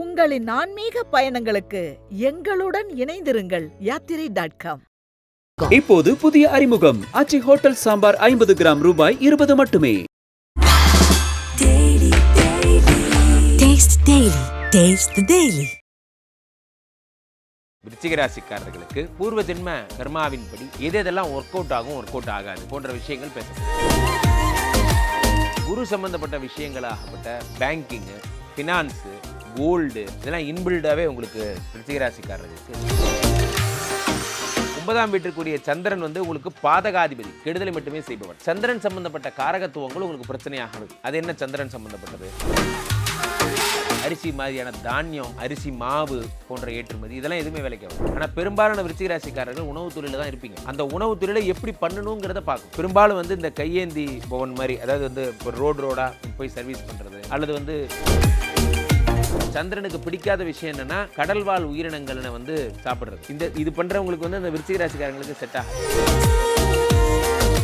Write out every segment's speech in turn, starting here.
உங்களின் ஆன்மீக பயணங்களுக்கு எங்களுடன் இணைந்திருங்கள் யாத்திரை டாட் காம் இப்போது புதிய அறிமுகம் அச்சி ஹோட்டல் சாம்பார் ஐம்பது கிராம் ரூபாய் இருபது மட்டுமே Taste Daily. Taste the Daily. விருச்சிக ராசிக்காரர்களுக்கு பூர்வ ஜென்ம கர்மாவின்படி எது எதெல்லாம் ஒர்க் அவுட் ஆகும் ஒர்க் அவுட் ஆகாது போன்ற விஷயங்கள் பேசப்படும் குரு சம்பந்தப்பட்ட விஷயங்களாகப்பட்ட பேங்கிங்கு ஃபினான்ஸு கோல்டு இதெல்லாம் இன்பில்டாகவே உங்களுக்கு விருச்சிக ஒன்பதாம் வீட்டிற்குரிய சந்திரன் வந்து உங்களுக்கு பாதகாதிபதி கெடுதலை மட்டுமே செய்பவர். சந்திரன் சம்பந்தப்பட்ட காரகத்துவங்கள் உங்களுக்கு பிரச்சனையாக இருக்கு அது என்ன சந்திரன் சம்பந்தப்பட்டது? அரிசி மாதிரியான தானியம் அரிசி மாவு போன்ற ஏற்றுமதி இதெல்லாம் எதுவுமே வேலைக்கு வரும் ஆனால் பெரும்பாலான விருச்சிகராசிக்காரர்கள் உணவு தொழில தான் இருப்பீங்க. அந்த உணவு தொழிலை எப்படி பண்ணணுங்கிறத பார்க்கும். பெரும்பாலும் வந்து இந்த கையேந்தி பவன் மாதிரி அதாவது வந்து இப்போ ரோடு ரோடாக போய் சர்வீஸ் பண்ணுறது அல்லது வந்து சந்திரனுக்கு பிடிக்காத விஷயம் என்னன்னா கடல்வாழ் உயிரினங்களை வந்து சாப்பிடுறது. இந்த இது பண்றவங்களுக்கு வந்து அந்த விருச்சிக ராசிக்காரங்களுக்கு செட் ஆகும்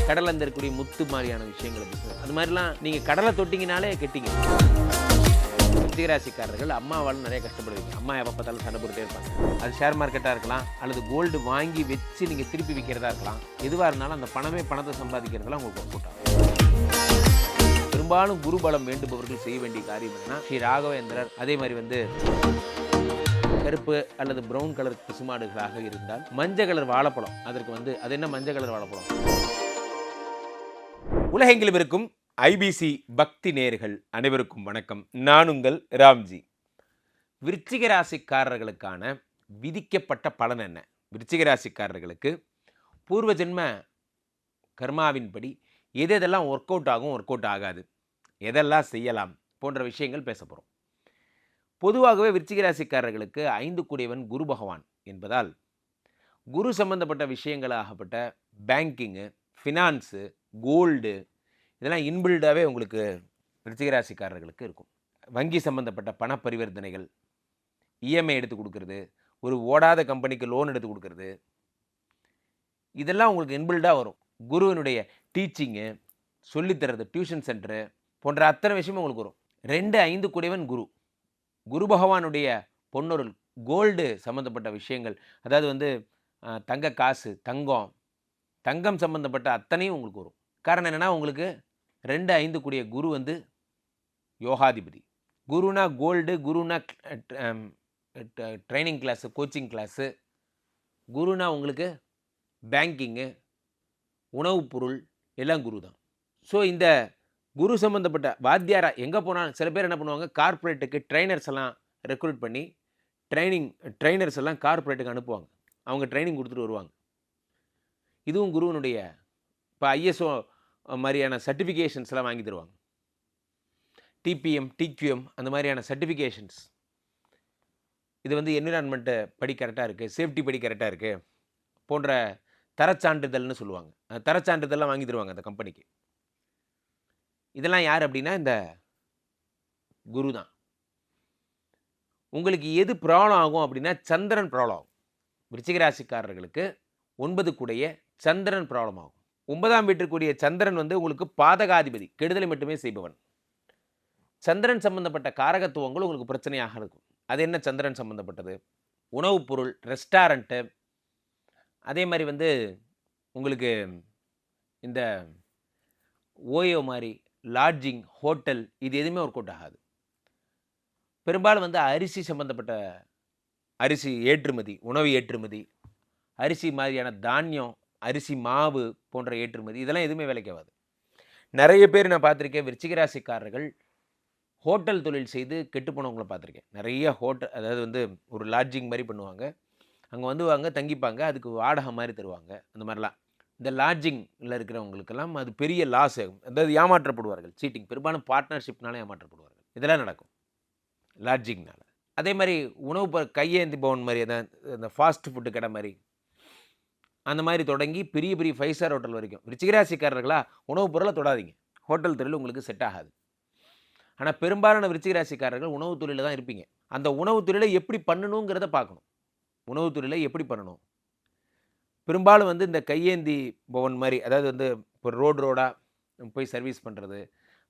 கடல் அந்த இருக்கக்கூடிய முத்து மாதிரியான விஷயங்களை business. அது மாதிரிலாம் நீங்க கடலை தொட்டிங்கனாலே கெட்டிங்க. ராசிக்காரர்கள் அம்மாவால் நிறைய கஷ்டப்படுவீங்க. அம்மா எப்போ பார்த்தாலும் சண்டை போட்டுட்டே இருப்பாங்க. அது ஷேர் மார்க்கெட்டாக இருக்கலாம் அல்லது கோல்டு வாங்கி வச்சு நீங்கள் திருப்பி விற்கிறதா இருக்கலாம். எதுவாக இருந்தாலும் அந்த பணமே பணத்தை சம்பாதிக்கிறதுலாம் உங்களுக்கு ஒரு கூட்டம் பெரும்பாலும் குருபலம் வேண்டுபவர்கள் செய்ய வேண்டிய காரியம் என்னன்னா ஸ்ரீ ராகவேந்திரர் அதே மாதிரி வந்து கருப்பு அல்லது பிரவுன் கலர் பசுமாடுகளாக இருந்தால் மஞ்சள் கலர் வாழைப்பழம். அதற்கு வந்து அது என்ன மஞ்சள் கலர் வாழைப்பழம்? உலகெங்கிலும் இருக்கும் ஐபிசி பக்தி நேர்கள் அனைவருக்கும் வணக்கம். நான் உங்கள் ராம்ஜி. விருச்சிக ராசிக்காரர்களுக்கான விதிக்கப்பட்ட பலன் என்ன? விருச்சிக ராசிக்காரர்களுக்கு பூர்வ ஜென்ம கர்மாவின்படி எது எதெல்லாம் ஒர்க் அவுட் ஆகும் ஒர்க் அவுட் ஆகாது. எதெல்லாம் செய்யலாம் போன்ற விஷயங்கள் பேச போகிறோம் பொதுவாகவே விருச்சிகராசிக்காரர்களுக்கு ஐந்து கூடியவன் குரு பகவான் என்பதால் குரு சம்பந்தப்பட்ட விஷயங்களாகப்பட்ட பேங்கிங்கு ஃபினான்ஸு கோல்டு இதெல்லாம் இன்பில்டாகவே உங்களுக்கு விருச்சிகராசிக்காரர்களுக்கு இருக்கும். வங்கி சம்பந்தப்பட்ட பண பரிவர்த்தனைகள் இஎம்ஐ எடுத்து கொடுக்கறது ஒரு ஓடாத கம்பெனிக்கு லோன் எடுத்து கொடுக்கறது. இதெல்லாம் உங்களுக்கு இன்பில்டாக வரும். குருவினுடைய டீச்சிங்கு சொல்லித்தரது டியூஷன் சென்டரு போன்ற அத்தனை விஷயமும் உங்களுக்கு வரும். ரெண்டு ஐந்து குடைவன் குரு. குரு பகவானுடைய பொன்னொருள் கோல்டு சம்மந்தப்பட்ட விஷயங்கள் அதாவது வந்து தங்க காசு தங்கம் தங்கம் சம்மந்தப்பட்ட அத்தனையும் உங்களுக்கு வரும். காரணம் என்னென்னா உங்களுக்கு ரெண்டு ஐந்து கூடிய குரு வந்து யோகாதிபதி. குருனா கோல்டு குருனா ட்ரைனிங் கிளாஸு கோச்சிங் கிளாஸு. குருனா உங்களுக்கு பேங்கிங்கு உணவுப் பொருள் எல்லாம் குரு தான் ஸோ இந்த குரு சம்மந்தப்பட்ட வாத்தியாரா எங்கே போனாலும் சில பேர் என்ன பண்ணுவாங்க கார்ப்பரேட்டுக்கு ட்ரைனர்ஸ் எல்லாம் ரெக்ரூட் பண்ணி ட்ரைனிங் ட்ரைனர்ஸ் எல்லாம் கார்ப்பரேட்டுக்கு அனுப்புவாங்க. அவங்க ட்ரைனிங் கொடுத்துட்டு வருவாங்க. இதுவும் குருவினுடைய இப்போ ஐஎஸ்ஓ மாதிரியான சர்டிஃபிகேஷன்ஸ் எல்லாம் வாங்கி தருவாங்க. டிபிஎம் டிக்யூஎம் அந்த மாதிரியான சர்டிஃபிகேஷன்ஸ் இது வந்து என்விரான்மெண்ட்டு படி கரெக்டாக இருக்குது சேஃப்டி படி கரெக்டாக இருக்குது போன்ற தரச்சான்றிதழ்னு சொல்லுவாங்க. அந்த தரச்சான்றிதழ்லாம் வாங்கி தருவாங்க அந்த கம்பெனிக்கு இதெல்லாம் யார் அப்படின்னா இந்த குரு தான். உங்களுக்கு எது ப்ராப்ளம் ஆகும் அப்படின்னா சந்திரன் ப்ராப்ளம் ஆகும். விருச்சிகராசிக்காரர்களுக்கு ஒன்பது கூடைய சந்திரன் ப்ராப்ளம் ஆகும். ஒன்பதாம் வீட்டிற்குரிய சந்திரன் வந்து உங்களுக்கு பாதகாதிபதி கெடுதலை மட்டுமே செய்பவன். சந்திரன் சம்பந்தப்பட்ட காரகத்துவங்கள் உங்களுக்கு பிரச்சனையாக இருக்கும். அது என்ன சந்திரன் சம்பந்தப்பட்டது? உணவுப் பொருள் ரெஸ்டாரண்ட்டு அதே மாதிரி வந்து உங்களுக்கு இந்த ஓயோ மாதிரி லாட்ஜிங் ஹோட்டல் இது எதுவுமே ஒர்க் அவுட் ஆகாது. பெரும்பாலும் வந்து அரிசி சம்பந்தப்பட்ட அரிசி ஏற்றுமதி உணவு ஏற்றுமதி அரிசி மாதிரியான தானியம் அரிசி மாவு போன்ற ஏற்றுமதி இதெல்லாம் எதுவுமே விளைக்காது நிறைய பேர் நான் பார்த்துருக்கேன் விருச்சிகராசிக்காரர்கள் ஹோட்டல் தொழில் செய்து கெட்டு போனவங்களை பார்த்துருக்கேன். நிறைய ஹோட்டல் அதாவது வந்து ஒரு லாட்ஜிங் மாதிரி பண்ணுவாங்க. அங்கே வந்து வாங்க தங்கிப்பாங்க அதுக்கு வாடகை மாதிரி தருவாங்க அந்த மாதிரிலாம். இந்த லாட்ஜிங்கில் இருக்கிறவங்களுக்கெல்லாம் அது பெரிய லாஸ் ஆகும். அதாவது ஏமாற்றப்படுவார்கள். சீட்டிங் பெரும்பாலும் பார்ட்னர்ஷிப்னால ஏமாற்றப்படுவார்கள். இதெல்லாம் நடக்கும். லாட்ஜிங்னால் அதே மாதிரி உணவு ப கையேந்தி பவன் மாதிரி அதான் இந்த ஃபாஸ்ட் ஃபுட்டு கடை மாதிரி. அந்த மாதிரி தொடங்கி பெரிய பெரிய ஃபைவ் ஸ்டார் ஹோட்டல் வரைக்கும். விருச்சிகராசிக்காரர்களா உணவுப் பொருளை தொடாதீங்க. ஹோட்டல் தொழில் உங்களுக்கு செட் ஆகாது. ஆனால் பெரும்பாலான விருச்சிகராசிக்காரர்கள் உணவுத் தொழிலில் தான் இருப்பீங்க. அந்த உணவுத் தொழிலை எப்படி பண்ணணுங்கிறத பார்க்கணும். உணவுத் தொழிலை எப்படி பண்ணணும்? பெரும்பாலும் வந்து இந்த கையேந்தி பவன் மாதிரி அதாவது வந்து இப்போ ரோடு ரோடாக போய் சர்வீஸ் பண்ணுறது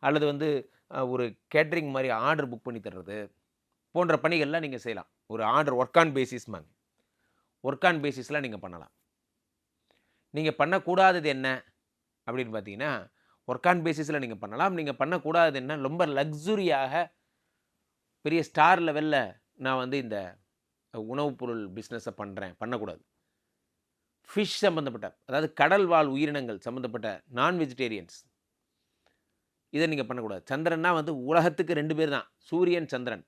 அல்லது வந்து ஒரு கேட்ரிங் மாதிரி ஆர்டர் புக் பண்ணி தர்றது போன்ற பணிகள்லாம் நீங்கள் செய்யலாம். ஒரு order work on basis ma'am work on பேசிஸ்லாம் நீங்கள் பண்ணலாம். நீங்கள் பண்ணக்கூடாதது என்ன அப்படின்னு பார்த்தீங்கன்னா ஒர்க் ஆன் பேசிஸில் நீங்கள் பண்ணலாம். நீங்கள் பண்ணக்கூடாதது என்ன ரொம்ப லக்ஸுரியாக பெரிய ஸ்டார் லெவலில் நான் வந்து இந்த உணவுப் பொருள் பிஸ்னஸை பண்ணுறேன் பண்ணக்கூடாது. ஃபிஷ் சம்மந்தப்பட்ட அதாவது கடல் வாழ் உயிரினங்கள் சம்மந்தப்பட்ட நான் வெஜிடேரியன்ஸ் இதை நீங்கள் பண்ணக்கூடாது. சந்திரன்னா வந்து உலகத்துக்கு ரெண்டு பேர் தான் சூரியன் சந்திரன்.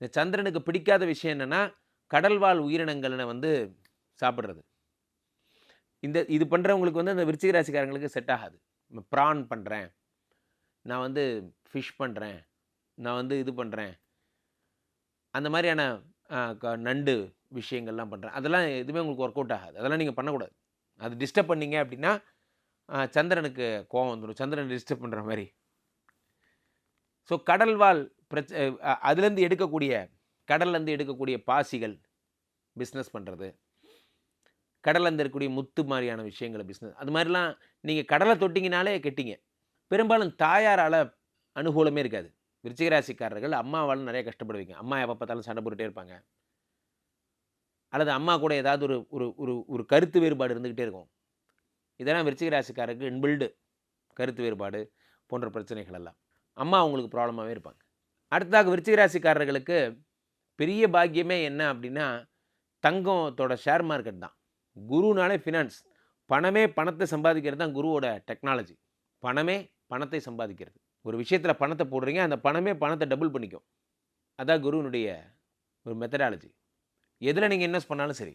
இந்த சந்திரனுக்கு பிடிக்காத விஷயம் என்னென்னா கடல் வாழ் உயிரினங்களை வந்து சாப்பிட்றது. இந்த இது பண்ணுறவங்களுக்கு வந்து அந்த விருச்சிக ராசிக்காரங்களுக்கு செட் ஆகாது. ப்ரான் பண்ணுறேன் நான் வந்து ஃபிஷ் பண்ணுறேன் நான் வந்து இது பண்ணுறேன் அந்த மாதிரியான க- நண்டு விஷயங்கள்லாம் பண்ணுறேன் அதெல்லாம் எதுவுமே உங்களுக்கு ஒர்க் அவுட் ஆகாது. அதெல்லாம் நீங்கள் பண்ணக்கூடாது. அது டிஸ்டர்ப் பண்ணீங்க அப்படின்னா சந்திரனுக்கு கோவம் வந்துடும் சந்திரன் டிஸ்டர்ப் பண்ணுற மாதிரி. ஸோ கடல்வால் பிரச்ச அதுலேருந்து எடுக்கக்கூடிய கடல்லேருந்து எடுக்கக்கூடிய பாசிகள் பிஸ்னஸ் பண்ணுறது கடல்லேருந்து இருக்கக்கூடிய முத்து மாதிரியான விஷயங்களை பிஸ்னஸ் அது மாதிரிலாம் நீங்கள் கடலை தொட்டிங்கனாலே கெட்டிங்க. பெரும்பாலும் தாயாரால் அனுகூலமே இருக்காது. விருச்சிகராசிக்காரர்கள் அம்மாவால் நிறைய கஷ்டப்படுவீங்க. அம்மா எப்போ பார்த்தாலும் சண்டை போட்டுகிட்டே இருப்பாங்க. அல்லது அம்மா கூட ஏதாவது ஒரு ஒரு ஒரு ஒரு கருத்து வேறுபாடு இருந்துக்கிட்டே இருக்கும். இதெல்லாம் விருச்சிக ராசிக்காரருக்கு இன்பில்டு கருத்து வேறுபாடு போன்ற பிரச்சனைகள் எல்லாம். அம்மா அவங்களுக்கு ப்ராப்ளமாகவே இருப்பாங்க. அடுத்ததாக விருச்சிக ராசிக்காரர்களுக்கு பெரிய பாக்கியமே என்ன அப்படின்னா தங்கத்தோட ஷேர் மார்க்கெட் தான். குருனாலே ஃபினான்ஸ் பணமே பணத்தை சம்பாதிக்கிறது தான் குருவோட டெக்னாலஜி பணமே பணத்தை சம்பாதிக்கிறது. ஒரு விஷயத்தில் பணத்தை போடுறீங்க அந்த பணமே பணத்தை டபுள் பண்ணிக்கும். அதான் குருவினுடைய ஒரு மெத்தடாலஜி எதில் நீங்கள் இன்வெஸ்ட் பண்ணாலும் சரி.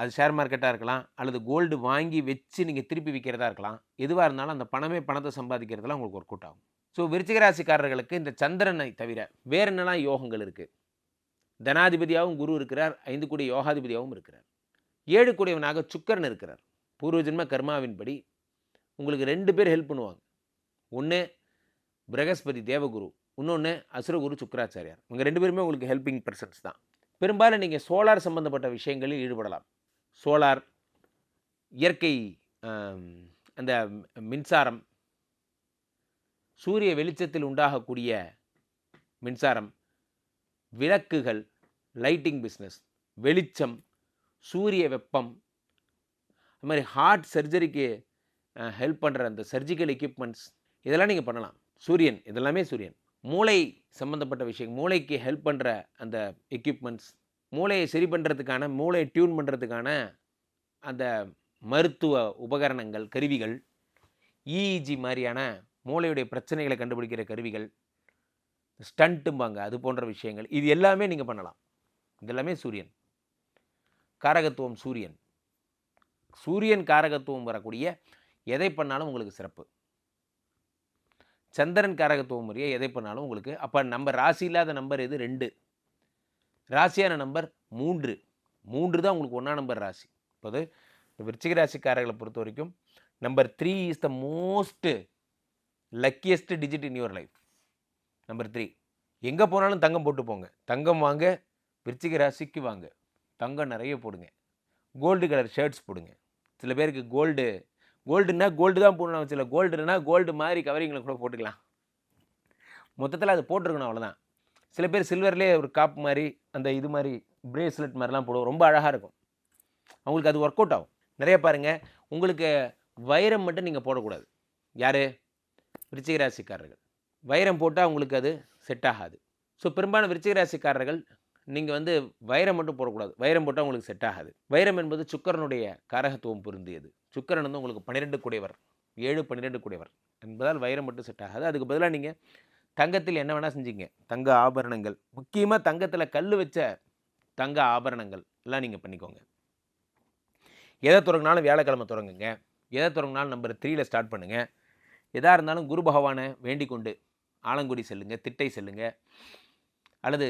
அது ஷேர் மார்க்கெட்டாக இருக்கலாம் அல்லது கோல்டு வாங்கி வச்சு நீங்கள் திருப்பி விற்கிறதா இருக்கலாம். எதுவாக இருந்தாலும் அந்த பணமே பணத்தை சம்பாதிக்கிறதுலாம் உங்களுக்கு ஒர்க் அவுட் ஆகும். ஸோ விருச்சிகராசிக்காரர்களுக்கு இந்த சந்திரனை தவிர வேறு என்னெல்லாம் யோகங்கள் இருக்குது தனாதிபதியாகவும் குரு இருக்கிறார் ஐந்து கூடிய யோகாதிபதியாகவும் இருக்கிறார். ஏழு கூடியவனாக சுக்கரன் இருக்கிறார். பூர்வ ஜென்ம கர்மாவின்படி உங்களுக்கு ரெண்டு பேர் ஹெல்ப் பண்ணுவாங்க. ஒன்று பிரகஸ்பதி தேவகுரு இன்னொன்று அசுரகுரு சுக்கராச்சாரியார். இவங்க ரெண்டு பேருமே உங்களுக்கு ஹெல்பிங் பர்சன்ஸ் தான். பெரும்பாலும் நீங்கள் சோலார் சம்பந்தப்பட்ட விஷயங்களில் ஈடுபடலாம். சோலார் இயற்கை அந்த மின்சாரம் சூரிய வெளிச்சத்தில் உண்டாகக்கூடிய மின்சாரம் விளக்குகள் லைட்டிங் பிஸ்னஸ் வெளிச்சம் சூரிய வெப்பம் அது மாதிரி ஹார்ட் சர்ஜரிக்கு ஹெல்ப் பண்ணுற அந்த சர்ஜிக்கல் எக்யூப்மெண்ட்ஸ் இதெல்லாம் நீங்கள் பண்ணலாம். சூரியன் இதெல்லாமே சூரியன். மூளை சம்மந்தப்பட்ட விஷயம் மூளைக்கு ஹெல்ப் பண்ணுற அந்த எக்யூப்மெண்ட்ஸ் மூளையை சரி பண்ணுறதுக்கான மூளையை டியூன் பண்ணுறதுக்கான அந்த மருத்துவ உபகரணங்கள் கருவிகள் இஇஜி மாதிரியான மூளையுடைய பிரச்சனைகளை கண்டுபிடிக்கிற கருவிகள் ஸ்டண்ட்டும்பாங்க அது போன்ற விஷயங்கள். இது எல்லாமே நீங்கள் பண்ணலாம். இதெல்லாமே சூரியன். காரகத்துவம் சூரியன். சூரியன் காரகத்துவம் வரக்கூடிய எதை பண்ணாலும் உங்களுக்கு சிறப்பு. சந்திரன் காரகத்துவ முறையை எதை பண்ணாலும் உங்களுக்கு அப்போ நம்ம ராசி இல்லாத நம்பர் எது? ரெண்டு. ராசியான நம்பர் மூன்று. மூன்று தான் உங்களுக்கு ஒன்றா நம்பர் ராசி. இப்போது விருச்சிக ராசிக்காரர்களை பொறுத்த வரைக்கும் number three is the most luckiest digit in your life number three எங்கே போனாலும் தங்கம் போட்டு போங்க. தங்கம் வாங்க விருச்சிக ராசிக்கு வாங்க. தங்கம் நிறைய போடுங்க. கோல்டு கலர் ஷர்ட்ஸ் போடுங்க. சில பேருக்கு கோல்டு கோல்டுன்னா கோல்டு தான் போடணும் சில கோல்டுனா கோல்டு மாதிரி கவரிங்கில் கூட போட்டுக்கலாம். மொத்தத்தில் அது போட்டிருக்கணும் அவ்வளோதான் சில பேர் சில்வர்லேயே ஒரு காப் மாதிரி அந்த இது மாதிரி பிரேஸ்லெட் மாதிரிலாம் போடுவோம். ரொம்ப அழகாக இருக்கும். அவங்களுக்கு அது ஒர்க் அவுட் ஆகும். நிறைய பாருங்கள் உங்களுக்கு வைரம் மட்டும் நீங்கள் போடக்கூடாது. யார்? விருச்சிகராசிக்காரர்கள் வைரம் போட்டால் உங்களுக்கு அது செட் ஆகாது. ஸோ பெரும்பாலும் விருச்சிகராசிக்காரர்கள் நீங்கள் வந்து வைரம் மட்டும் போடக்கூடாது. வைரம் போட்டால் உங்களுக்கு செட் ஆகாது. வைரம் என்பது சுக்கரனுடைய காரகத்துவம் பொருந்தியது. சுக்கரன் வந்து உங்களுக்கு பன்னிரெண்டு குடைவர் ஏழு பன்னிரெண்டு குடைவர் என்பதால் வைரம் மட்டும் செட் ஆகாது. அதுக்கு பதிலாக நீங்கள் தங்கத்தில் என்ன வேணால் செஞ்சீங்க. தங்க ஆபரணங்கள். முக்கியமாக தங்கத்தில் கல் வச்ச தங்க ஆபரணங்கள் எல்லாம் நீங்கள் பண்ணிக்கோங்க. எதை தொடங்கினாலும் வியாழக்கிழமை தொடங்குங்க எதை தொடங்கினாலும் நம்பர் த்ரீயில் ஸ்டார்ட் பண்ணுங்கள் எதாக இருந்தாலும் குரு பகவானை வேண்டிக் கொண்டு ஆலங்குடி செல்லுங்கள் திட்டை செல்லுங்கள் அல்லது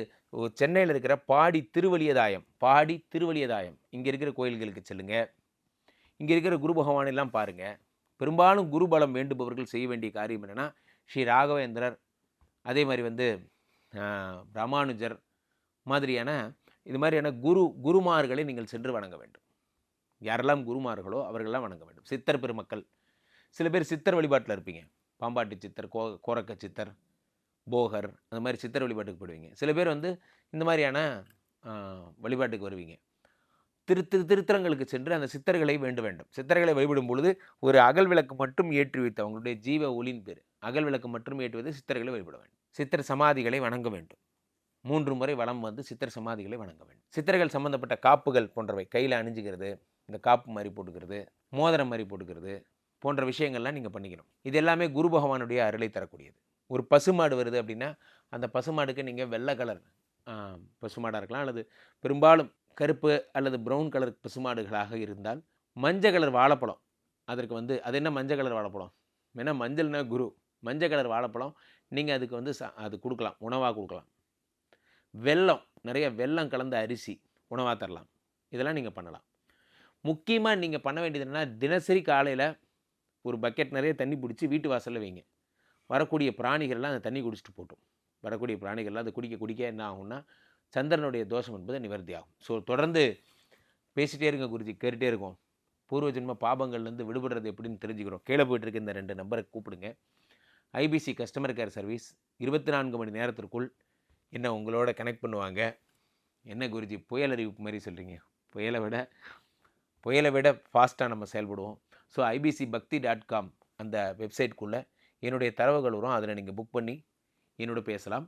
சென்னையில் இருக்கிற பாடி திருவலியதாயம் பாடி திருவலியதாயம் இங்கே இருக்கிற கோயில்களுக்கு செல்லுங்கள் இங்கே இருக்கிற குரு பகவானெல்லாம் பாருங்கள் பெரும்பாலும் குருபலம் வேண்டுபவர்கள் செய்ய வேண்டிய காரியம் என்னென்னா ஸ்ரீ ராகவேந்திரர் அதே மாதிரி வந்து ராமானுஜர் மாதிரியான இது மாதிரியான குரு குருமார்களை நீங்கள் சென்று வணங்க வேண்டும். யாரெல்லாம் குருமார்களோ அவர்களெல்லாம் வணங்க வேண்டும். சித்தர் பெருமக்கள். சில பேர் சித்தர் வழிபாட்டில் இருப்பீங்க. பாம்பாட்டி சித்தர் கோ கோரக்க சித்தர் போகர் அந்த மாதிரி சித்தர் வழிபாட்டுக்கு போடுவீங்க சில பேர் வந்து இந்த மாதிரியான வழிபாட்டுக்கு வருவீங்க. திரு திரு திருத்தலங்களுக்கு சென்று அந்த சித்தர்களை வேண்ட வேண்டும். சித்தர்களை வழிபடும் பொழுது ஒரு அகல் விளக்கு மட்டும் ஏற்றி வைத்து அவங்களுடைய ஜீவ ஒளியின் பேர். அகல் விளக்கு மட்டும் ஏற்றி வைத்து சித்தர்களை வழிபட வேண்டும். சித்தர் சமாதிகளை வணங்க வேண்டும். மூன்று முறை வளம் வந்து சித்தர் சமாதிகளை வணங்க வேண்டும். சித்தர்கள் சம்பந்தப்பட்ட காப்புகள் போன்றவை கையில் அணிஞ்சுக்கிறது இந்த காப்பு மாதிரி போட்டுக்கிறது மோதிரம் மாதிரி போட்டுக்கிறது போன்ற விஷயங்கள்லாம் நீங்கள் பண்ணிக்கணும். இது எல்லாமே குரு பகவானுடைய அருளை தரக்கூடியது. ஒரு பசுமாடு வருது அப்படின்னா அந்த பசுமாடுக்கு நீங்கள் வெள்ளை கலர் பசுமாடாக இருக்கலாம் அல்லது பெரும்பாலும் கருப்பு அல்லது ப்ரௌன் கலர் பசுமாடுகளாக இருந்தால் மஞ்சள் கலர் வாழைப்பழம். அதற்கு வந்து அது என்ன மஞ்சள் கலர் வாழைப்பழம்? ஏன்னா மஞ்சள்னா குரு. மஞ்சள் கலர் வாழைப்பழம் நீங்கள் அதுக்கு வந்து ச அது கொடுக்கலாம் உணவாக கொடுக்கலாம். வெல்லம் நிறைய வெல்லம் கலந்த அரிசி உணவாக தரலாம். இதெல்லாம் நீங்கள் பண்ணலாம். முக்கியமாக நீங்கள் பண்ண வேண்டியது என்னன்னா தினசரி காலையில் ஒரு பக்கெட் நிறைய தண்ணி பிடிச்சி வீட்டு வாசலில் வைங்க. வரக்கூடிய பிராணிகள்லாம் அந்த தண்ணி குடிச்சிட்டு போட்டும். வரக்கூடிய பிராணிகள்லாம் அதை குடிக்க குடிக்க என்ன ஆகும்னா சந்திரனுடைய தோஷம் என்பது நிவர்த்தியாகும். ஸோ தொடர்ந்து பேசிகிட்டே இருங்க குருஜி கேட்டுகிட்டே இருக்கோம். பூர்வ ஜென்ம பாபங்கள்லேருந்து விடுபடுறது எப்படின்னு தெரிஞ்சுக்கிறோம். கீழே போயிட்டு இருக்க இந்த ரெண்டு நம்பரை கூப்பிடுங்க. ஐபிசி கஸ்டமர் கேர் சர்வீஸ் இருபத்தி நான்கு மணி நேரத்திற்குள் என்ன உங்களோட கனெக்ட் பண்ணுவாங்க? என்ன குருஜி புயல் அறிவிப்பு மாதிரி சொல்கிறீங்க புயலை விட புயலை விட ஃபாஸ்ட்டாக நம்ம செயல்படுவோம். So IBC Bhakti dot com அந்த வெப்சைட்குள்ளே என்னுடைய தரவுகள் வரும். அதில் நீங்கள் புக் பண்ணி என்னோட பேசலாம்.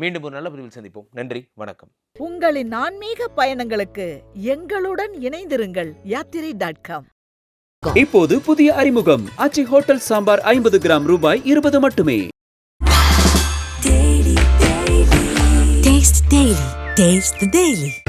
மீண்டும் ஒரு நல்ல பதிவில் சந்திப்போம். நன்றி வணக்கம். உங்களின் ஆன்மீக பயணங்களுக்கு எங்களுடன் இணைந்திருங்கள் யாத்திரை டாட் காம் இப்போது புதிய அறிமுகம். ஆச்சி ஹோட்டல் சாம்பார் ஐம்பது கிராம் ரூபாய் இருபது மட்டுமே. Taste Daily. Taste the Daily.